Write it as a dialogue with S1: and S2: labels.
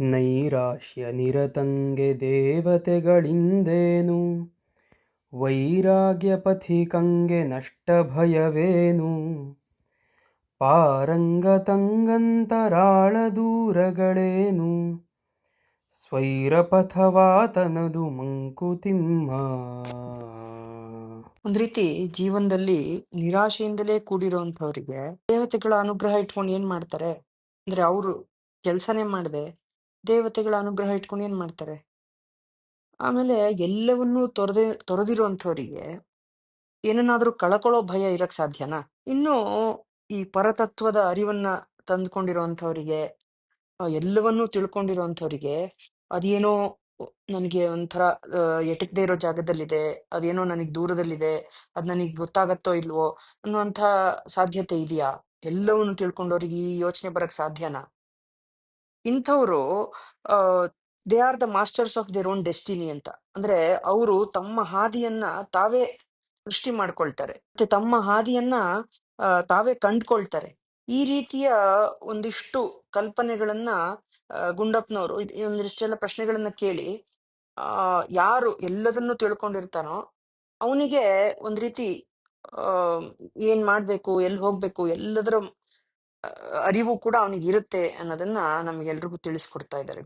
S1: ನೈರಾಶ್ಯ ನಿರತಂಗೆ ದೇವತೆಗಳಿಂದೇನು? ವೈರಾಗ್ಯ ಪಥಿಕಂಗೆ ನಷ್ಟ ಭಯವೇನು ಪಾರಂಗತಂಗಂತರಾಳ ದೂರಗಳೇನು? ಸ್ವೈರಪಥವಾತನದು ಮಂಕುತಿಮ್ಮ.
S2: ಒಂದ್ ರೀತಿ ಜೀವನದಲ್ಲಿ ನಿರಾಶೆಯಿಂದಲೇ ಕೂಡಿರುವಂಥವರಿಗೆ ದೇವತೆಗಳ ಅನುಗ್ರಹ ಇಟ್ಕೊಂಡು ಏನ್ ಮಾಡ್ತಾರೆ? ಅಂದ್ರೆ ಅವರು ಕೆಲಸನೇ ಮಾಡದೆ ದೇವತೆಗಳ ಅನುಗ್ರಹ ಇಟ್ಕೊಂಡು ಏನ್ ಮಾಡ್ತಾರೆ? ಆಮೇಲೆ ಎಲ್ಲವನ್ನೂ ತೊರೆದೆ ತೊರೆದಿರುವಂಥವರಿಗೆ ಏನನ್ನಾದ್ರೂ ಕಳ್ಕೊಳ್ಳೋ ಭಯ ಇರಕ್ ಸಾಧ್ಯನಾ? ಇನ್ನು ಈ ಪರತತ್ವದ ಅರಿವನ್ನ ತಂದ್ಕೊಂಡಿರುವಂತವರಿಗೆ ಆ, ಎಲ್ಲವನ್ನೂ ತಿಳ್ಕೊಂಡಿರುವಂಥವರಿಗೆ ಅದೇನೋ ನನಗೆ ಒಂಥರ ಎಟಕದೇ ಇರೋ ಜಾಗದಲ್ಲಿದೆ ಅದೇನೋ ನನಗೆ ದೂರದಲ್ಲಿದೆ ಅದ್ ನನಗೆ ಗೊತ್ತಾಗತ್ತೋ ಇಲ್ವೋ ಅನ್ನುವಂಥ ಸಾಧ್ಯತೆ ಇದೆಯಾ? ಎಲ್ಲವನ್ನು ತಿಳ್ಕೊಂಡವ್ರಿಗೆ ಈ ಯೋಚನೆ ಬರಕ್ ಸಾಧ್ಯನಾ? ಇಂಥವ್ರು they are the masters of their own destiny ಅಂತ. ಅಂದ್ರೆ ಅವರು ತಮ್ಮ ಹಾದಿಯನ್ನ ತಾವೇ ಸೃಷ್ಟಿ ಮಾಡ್ಕೊಳ್ತಾರೆ. ಮತ್ತೆ ತಮ್ಮ ಹಾದಿಯನ್ನ ತಾವೇ ಕಂಡ್ಕೊಳ್ತಾರೆ. ಈ ರೀತಿಯ ಒಂದಿಷ್ಟು ಕಲ್ಪನೆಗಳನ್ನ ಗುಂಡಪ್ಪನವರು ಈ ಒಂದಿಷ್ಟೆಲ್ಲ ಪ್ರಶ್ನೆಗಳನ್ನ ಕೇಳಿ, ಆ, ಯಾರು ಎಲ್ಲದನ್ನು ತಿಳ್ಕೊಂಡಿರ್ತಾನೋ ಅವನಿಗೆ ಒಂದ್ ರೀತಿ, ಆ, ಏನ್ ಮಾಡ್ಬೇಕು ಎಲ್ಲಿ ಹೋಗ್ಬೇಕು, ಎಲ್ಲದರ ಅರಿವು ಕೂಡ ಅವನಿಗೆ ಇರುತ್ತೆ ಅನ್ನೋದನ್ನ ನಮ್ಗೆಲ್ರಿಗೂ ತಿಳಿಸ್ಕೊಡ್ತಾ ಇದ್ದಾರೆ